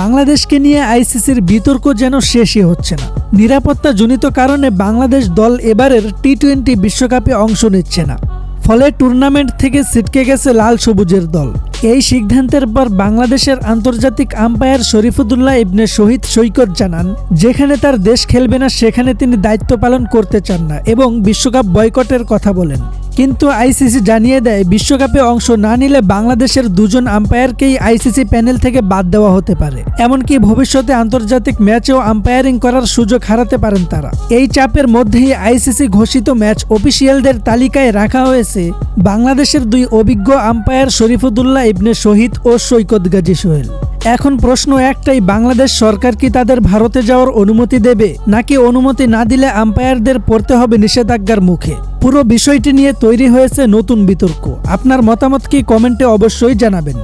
বাংলাদেশকে নিয়ে আইসিসির বিতর্ক যেন শেষই হচ্ছে না। নিরাপত্তাজনিত কারণে বাংলাদেশ দল এবারের টি টোয়েন্টি বিশ্বকাপে অংশ নিচ্ছে না। ফলে টুর্নামেন্ট থেকে ছিটকে গেছে লাল সবুজের দল। এই সিদ্ধান্তের পর বাংলাদেশের আন্তর্জাতিক আম্পায়ার শরীফুদ্দুল্লাহ ইবনে শহীদ সৈকত জানান, যেখানে তার দেশ খেলবে না, সেখানে তিনি দায়িত্ব পালন করতে চান না এবং বিশ্বকাপ বয়কটের কথা বলেন। কিন্তু আইসিসি জানিয়ে দেয়, বিশ্বকাপে অংশ না নিলে বাংলাদেশের দুজন আম্পায়ারকেই আইসিসি প্যানেল থেকে বাদ দেওয়া হতে পারে। এমনকি ভবিষ্যতে আন্তর্জাতিক ম্যাচেও আম্পায়ারিং করার সুযোগ হারাতে পারেন তারা। এই চাপের মধ্যেই আইসিসি ঘোষিত ম্যাচ অফিসিয়ালদের তালিকায় রাখা হয়েছে বাংলাদেশের দুই অভিজ্ঞ আম্পায়ার শরীফুদ্দুল্লাহ ইবনে শহীদ ও সৈকত গাজী সোহেল। এখন প্রশ্ন একটাই, বাংলাদেশ সরকার কি তাদের ভারতে যাওয়ার অনুমতি দেবে? নাকি অনুমতি না দিলে আম্পায়ারদের পড়তে হবে নিষেধাজ্ঞার মুখে? পুরো বিষয়টি নিয়ে তৈরি হয়েছে নতুন বিতর্ক। আপনার মতামত কি কমেন্টে অবশ্যই জানাবেন।